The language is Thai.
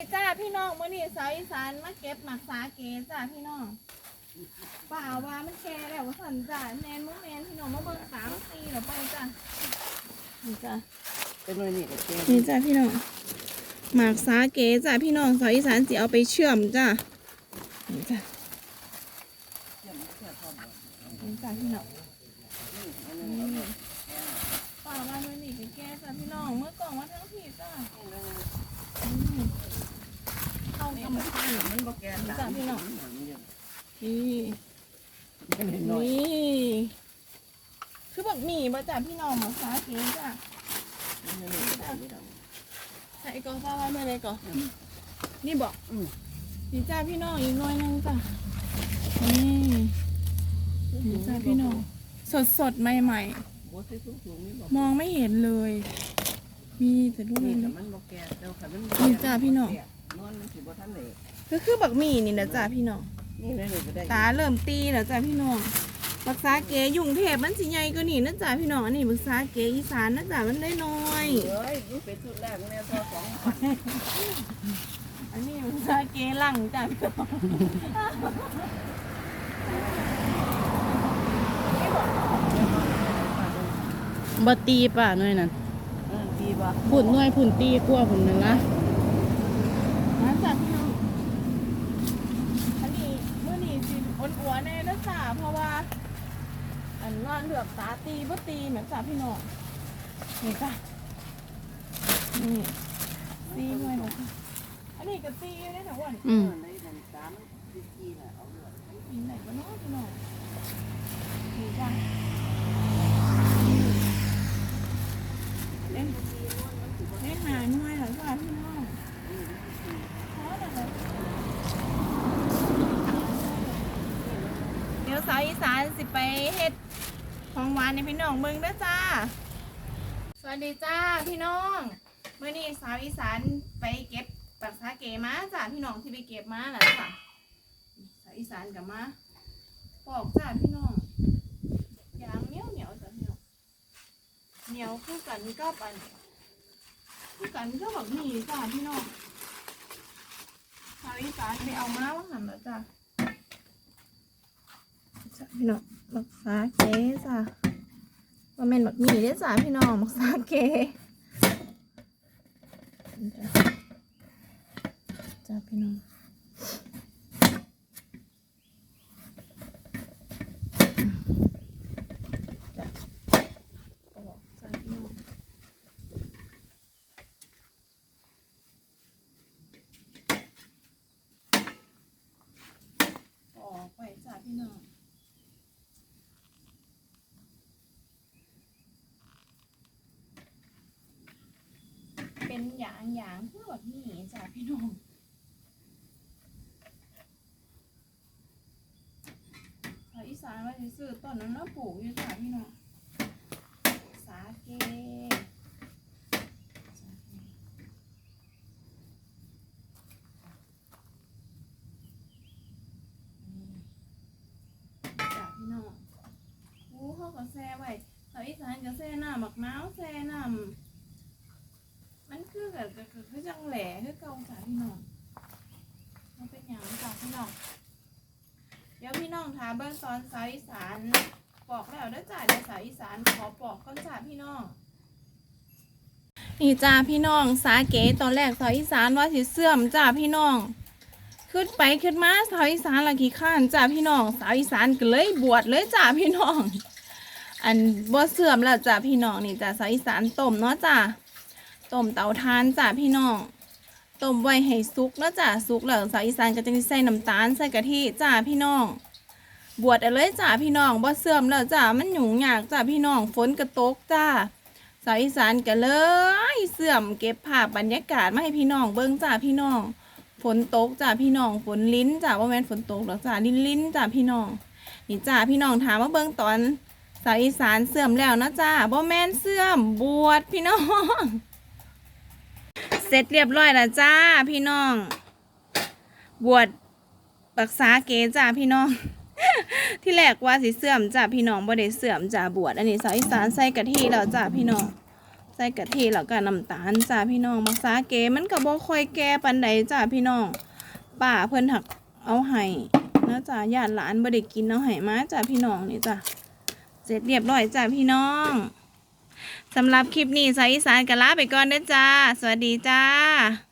จ้าพี่น้องมื่อนี้สาวอีสานมาเก็บหมักสาเกจ้าพี่น้องป่าว่ามันแค่แล้วว่าสันจ้าแมนมึงแมนพี่น้องมาเบิ่งสามปีแล้วไปจ้านี่จ้าเป็นหน่วยนี่ก็เจ๊นี่จ้าพี่น้องหมักสาเกจ้าพี่น้องสาวอีสานสิเอาไปเชื่อมจ้านี่จ้านี่จ้าพี่น้องนี่เปล่าว่ามื่อนี้ก็แก่จ้าพี่น้องเมื่อก่องว่าทั้งผีจ้า มันบ่แก่ตามพี่น้องนี่นี่คือบักหมี่มาจากพี่น้องหมาสาเกจ้ะใส่ก่อนจ้าว่าเมื่อไรก่อนนี่บอกอืมนี่จ้าพี่น้องอีกหน่อยหนึงจ้ะนี่นี่จ้าพี่น้องสดสดใหม่ใส่ถุงถุงนี่บ่ๆมองไม่เห็นเลย มีแต่ลูกนี่เล็กนี่จ้ะพี่น้อง อนมันสิบ่ทันได้ๆก็คือบักหมี่นี่นะจ้าพี่น้อง นี่เลยนี่ก็ได้ตาเริ่มตีแล้วจ้ะพี่น้องบักษาเกยุ่งเทพมันสิใหญ่กว่านี่นะจ๊ะพี่น้องอันนี้บักษาเกอีสานนะจ๊ะมันได้น้อยเอ้ยมันเป็นชุดแรกแม่ซอสองพันอันนี้บักษาเกหลังจ้ะพี่น้องบ่ตีป่ะหน่วยนั้นเออดีบ่ ผุนหน่วยผุนตีกลัวผุนนั่นละ นะจ๊ะพี่น้องอันนี้เมื่อนี้สิอ้วนอัวแน่นะจ๊ะเพราะว่า อันนอนเหลือบตาตีบ่ตีเหมือนจ้ะพี่น้องนี่จ้ะนี่ตีหน่อยนะจ๊ะอันนี้ก็ตีได้ทั้งวันอืมในนั้นตามันสิกี้น่ะเอาเลยปีไหนก็น้อยพี่น้องนี่จ้ะเล่นเล่นหาหน่วยเหรอจ้ะพี่น้องพอแล้วเหรอเดี๋ยวสาวอี สิไปเฮ็ดของหวานในพี่น้องเบิ่งเด้อจ้า สวัสดีจ้าพี่น้องเมื่อนี้สาวอีสานไปเก็บปักสาเกมาจ้าพี่น้องที่ไปเก็บมาแหละจ้ะสายอีสานกลับมาปอกจ้าพี่น้องยางเหนียวเหนียวจ้ะพี่น้องเหนียวคู่กันก็ปันคู่กันก็แบบนี้จ้าพี่น้องสายอีสานไปเอามาว่าหันแล้วจ้า พี่น้องมักซาเกจ้าว่าแม่นบักมีเด้จ้าพี่น้องมักซาเกจ้ะจ้าพี่น้อง ออกจากที่นอนออกไปจากพี่น้อง เป็นอย่างอย่างเพื่อแบบนี้จากพี่น้องชาวอีสานว่าจะซื้อต้นนั้นแล้วปลูกอยู่จากพี่น้องสาเกเขาก็แซ่ไว้แถวอีสานก็แซ่หน้ำบักน้าวแซ่น้ำ มันคือแบบคือคือจังแหล่คือเกาจ้ะพี่น้องมันเป็นอย่างจ้ะพี่น้องเดี๋ยวพี่น้องทาเบิ้งตอนสาวอีสานปอกแล้วเด้จ้ะเดี๋ยวสาวอีสานขอปอกก้อนจ้ะพี่น้องนี่จ้าพี่น้องสาเกตอนแรกสาวอีสานว่าสิเสื่อมจ้าพี่น้องขึ้นไปขึ้นมาสาวอีสานละขี้ข้านจ้าพี่น้อง สาวอีสานก็เลยบวชเลยจ้าพี่น้อง อันบ่เสื่อมแล้วจ้าพี่น้องนี่จ้าสาวอีสานต้มเนาะจ้า ต้มเตาทานจ้าพี่น้องต้มไว้ให้สุกเนาะจ้าสุกแล้วสาวอีสานก็จะใส่น้ำตาลใส่กะทิจ้าพี่น้อง บวชเอาเลยจ้าพี่น้องบ่เสื่อมแล้วจ้ามันหยุ่งยากจ้าพี่น้องฝนกระตกจ้าสาวอีสานกันเลยเสื่อมเก็บภาพบรรยากาศมาให้พี่น้องเบิ้งจ้าพี่น้องฝนตกจ้าพี่น้องฝนลิ้นจ้าว่าแม่นฝนตกหรอกจ้าลิ้นลิ้นจ้าพี่น้องนี่จ้าพี่น้องถามว่าเบิ้งตอนสาวอีสานเสื่อมแล้วนะจ้าบ่แม่นเสื่อมบวชพี่น้อง เสร็จเรียบร้อยแล้วจ้าพี่น้อง บวชปรักษาเกจ้าพี่น้อง ที่แรกว่าสิเสื่อมจ้าพี่น้องบ่ได้เสื่อมจ้าบวชอันนี้สาวอีสานใส่กะทิแล้วจ้าพี่น้อง ใส่กะทิแล้วก็น้ำตาลจ้าพี่น้องมักสาเกมันก็บ่ค่อยแก่ปานใดจ้าพี่น้องป้าเพิ่นหักเอาให้นะจ้าญาติหลานบ่ได้กินเอาให้มาจ้าพี่น้องนี่จ้าเสร็จเรียบร้อยจ้าพี่น้อง สำหรับคลิปนี้สายอีสานก็ลาไปก่อนเด้อจ้า สวัสดีจ้า